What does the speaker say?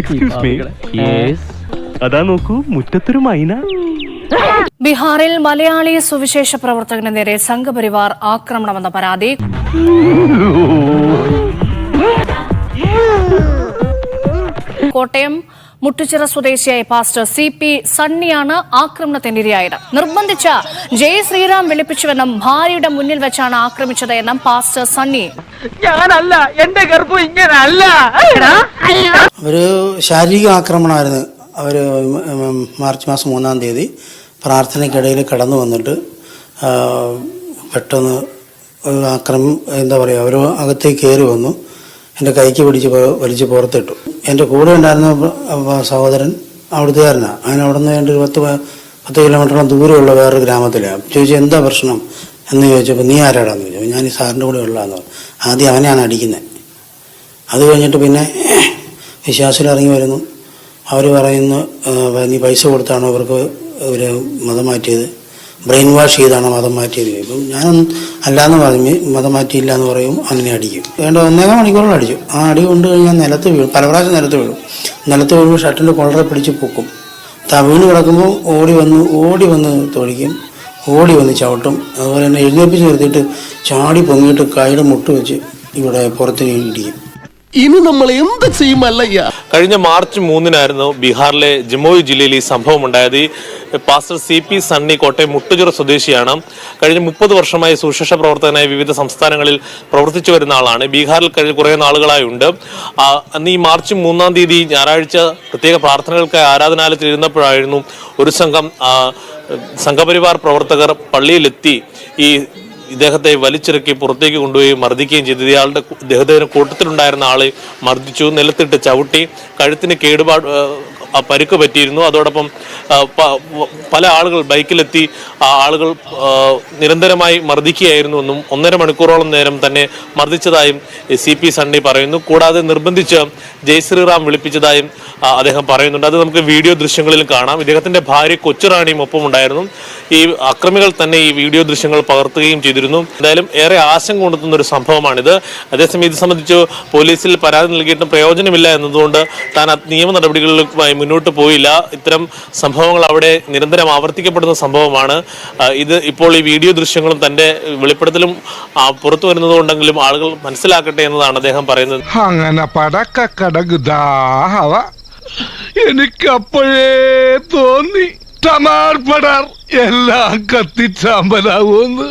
Excuse me അതാ നോക്കൂ മുറ്റത്തൊരു മൈന. ബീഹാറിൽ മലയാളി സുവിശേഷ പ്രവർത്തകന് നേരെ സംഘപരിവാർ ആക്രമണമെന്ന പരാതി. കോട്ടയം മുട്ടുച്ചിറ സ്വദേശിയായ പാസ്റ്റർ സി പി സണ്ണിയാണ് ആക്രമണത്തിനിരയായത്. നിർബന്ധിച്ച ജയ് ശ്രീറാം വിളിപ്പിച്ചുവെന്നും ഭാര്യയുടെ മുന്നിൽ വെച്ചാണ് ആക്രമിച്ചത് എന്നും പാസ്റ്റർ സണ്ണി. ഞാനല്ല എന്റെ ഗർഭം ഇങ്ങനല്ല. ഒരു ശാരീരിക ആക്രമണമായിരുന്നു. അവർ മാർച്ച് മാസം മൂന്നാം തീയതി പ്രാർത്ഥനയ്ക്കിടയിൽ കടന്നു വന്നിട്ട് പെട്ടെന്ന് ആക്രമം എന്താ പറയുക അവർ അകത്തേക്ക് കയറി വന്നു. എന്റെ കൈക്ക് പിടിച്ച് വലിച്ചു വലിച്ച് പുറത്തിട്ടു. എന്റെ കൂടെ ഉണ്ടായിരുന്ന സഹോദരൻ അവിടുത്തുകാരനാണ് അങ്ങനെ അവിടെ നിന്ന് രണ്ട് പത്ത് പ- പത്ത് കിലോമീറ്ററോളം ദൂരമുള്ള വേറൊരു ഗ്രാമത്തിലാണ് ചോദിച്ചു എന്താ പ്രശ്നം? എന്ന് ചോദിച്ചപ്പോൾ നീ ആരാടാന്ന് ചോദിച്ചു. ഞാൻ ഈ സാറിന്റെ കൂടെ ഉള്ളതെന്ന് പറഞ്ഞു. ആദ്യം അവനെയാണ് അടിക്കുന്നത് അത് കഴിഞ്ഞിട്ട് പിന്നെ ഇറങ്ങി വരുന്നു. അവർ പറയുന്നു നീ പൈസ കൊടുത്താണോ അവർക്ക് ഒരു മതം മാറ്റിയത്? ബ്രെയിൻ വാഷ് ചെയ്താണ് മതം മാറ്റിയത്. ഇപ്പം ഞാനൊന്നും അല്ലാന്ന് പറഞ്ഞ് മതം മാറ്റിയില്ല എന്ന് പറയും അങ്ങനെ അടിക്കും. വേണ്ട ഒന്നേകാൽ മണിക്കൂറോളം അടിച്ചു ആ അടി കൊണ്ട് കഴിഞ്ഞാൽ നിലത്ത് വീഴും. പല പ്രാവശ്യം നിലത്ത് വീഴും. നിലത്ത് വീഴുമ്പോൾ ഷർട്ടിന്റെ കൊളറെ പിടിച്ച് പൊക്കും. താ വീണ് കിടക്കുമ്പോൾ ഓടി വന്ന് ഓടി വന്ന് തൊഴിക്കും ഓടി വന്ന് ചവിട്ടും. അതുപോലെ തന്നെ എഴുന്നേപ്പിച്ച് നിർത്തിയിട്ട് ചാടി പൊങ്ങിയിട്ട് കൈയുടെ മുട്ട് വെച്ച് ഇവിടെ പുറത്ത് ഇടിക്കും. ഇനി നമ്മൾ എന്ത് ചെയ്യുമല്ലയ്യ കഴിഞ്ഞ മാർച്ച് മൂന്നിനായിരുന്നു ബീഹാറിലെ ജമുയി ജില്ലയിൽ ഈ സംഭവം ഉണ്ടായത്. ഈ pastor C P Sunny Kottayam Muttuchira സ്വദേശിയാണ്. കഴിഞ്ഞ മുപ്പത് വർഷമായി സുശേഷ പ്രവർത്തകനായി വിവിധ സംസ്ഥാനങ്ങളിൽ പ്രവർത്തിച്ചു വരുന്ന ആളാണ്. ബീഹാറിൽ കഴിഞ്ഞ കുറേ നാളുകളായി ഉണ്ട്. അന്ന് ഈ മാർച്ച് മൂന്നാം തീയതി ഞായറാഴ്ച പ്രത്യേക പ്രാർത്ഥനകൾക്കായി ആരാധനാലയത്തിൽ ഇരുന്നപ്പോഴായിരുന്നു ഒരു സംഘം സംഘപരിവാർ പ്രവർത്തകർ പള്ളിയിലെത്തി ഈ ഇദ്ദേഹത്തെ വലിച്ചിറക്കി പുറത്തേക്ക് കൊണ്ടുപോയി മർദ്ദിക്കുകയും ചെയ്തു. ഇയാളുടെ ഇദ്ദേഹത്തിന് കൂട്ടത്തിലുണ്ടായിരുന്ന ആളെ മർദ്ദിച്ചു. നിലത്തിട്ട് ചവിട്ടി കഴുത്തിന് കേടുപാട് പരുക്ക് പറ്റിയിരുന്നു. അതോടൊപ്പം പല ആളുകൾ ബൈക്കിലെത്തി ആളുകൾ നിരന്തരമായി മർദ്ദിക്കുകയായിരുന്നു എന്നും ഒന്നര മണിക്കൂറോളം നേരം തന്നെ മർദ്ദിച്ചതായും സി പി സണ്ണി പറയുന്നു. കൂടാതെ നിർബന്ധിച്ച് ജയ് ശ്രീറാം വിളിപ്പിച്ചതായും അദ്ദേഹം പറയുന്നുണ്ട്. അത് നമുക്ക് വീഡിയോ ദൃശ്യങ്ങളിലും കാണാം. ഇദ്ദേഹത്തിന്റെ ഭാര്യ കൊച്ചുറാണിയും ഒപ്പം ഉണ്ടായിരുന്നു ഈ അക്രമികൾ തന്നെ ഈ വീഡിയോ ദൃശ്യങ്ങൾ പകർത്തുകയും ചെയ്തിരുന്നു. എന്തായാലും ഏറെ ആശങ്ക കൊണ്ടെത്തുന്ന ഒരു സംഭവമാണിത്. അതേസമയം ഇത് സംബന്ധിച്ച് പോലീസിൽ പരാതി നൽകിയിട്ടും പ്രയോജനമില്ല എന്നതുകൊണ്ട് താൻ നിയമ നടപടികളുമായി മുന്നോട്ട് പോയില്ല. ഇത്തരം സംഭവങ്ങൾ അവിടെ നിരന്തരം ആവർത്തിക്കപ്പെടുന്ന സംഭവമാണ്. ഇത് ഇപ്പോൾ ഈ വീഡിയോ ദൃശ്യങ്ങളും തന്റെ വെളിപ്പെടുത്തലും പുറത്തു വരുന്നതുകൊണ്ടെങ്കിലും ആളുകൾ മനസ്സിലാക്കട്ടെ എന്നതാണ് അദ്ദേഹം പറയുന്നത്. അങ്ങനെ പടക്ക എനിക്ക് എനിക്കപ്പോഴേ തോന്നി. എല്ലാം കത്തിച്ചാമ്പലാവുമെന്ന്.